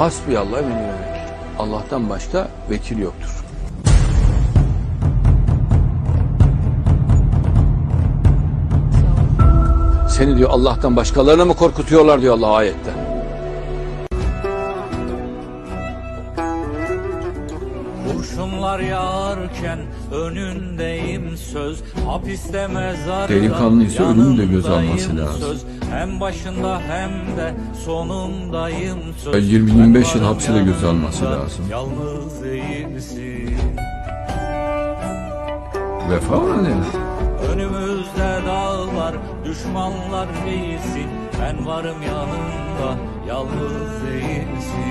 Hasbiyallah ve ni'mel. Allah'tan başka vekil yoktur. Seni diyor Allah'tan başkalarına mı korkutuyorlar diyor Allah ayette. Kurşunlar yağarken önündeyim söz Hapiste mezar Delikanlıysa ölümü de göze alması lazım. söz. Hem başında hem de sonundayım söz Ya 20-25 yıl hapse de göze alması lazım. Yalnız değilsin Vefa ona ne? Önümüzde dağlar düşmanlar değilsin Ben varım yanında yalnız değilsin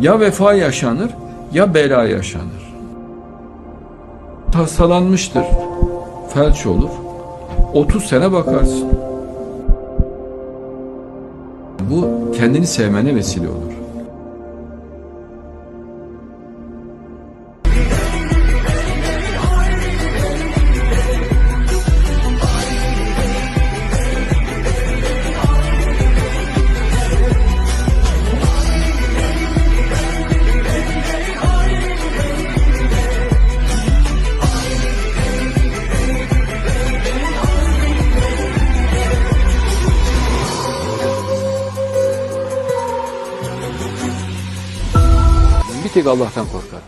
Ya vefa yaşanır ya bela yaşanır. Hastalanmıştır, felç olur. 30 sene bakarsın. Bu kendini sevmene vesile olur. Bir tek Allah'tan korkar.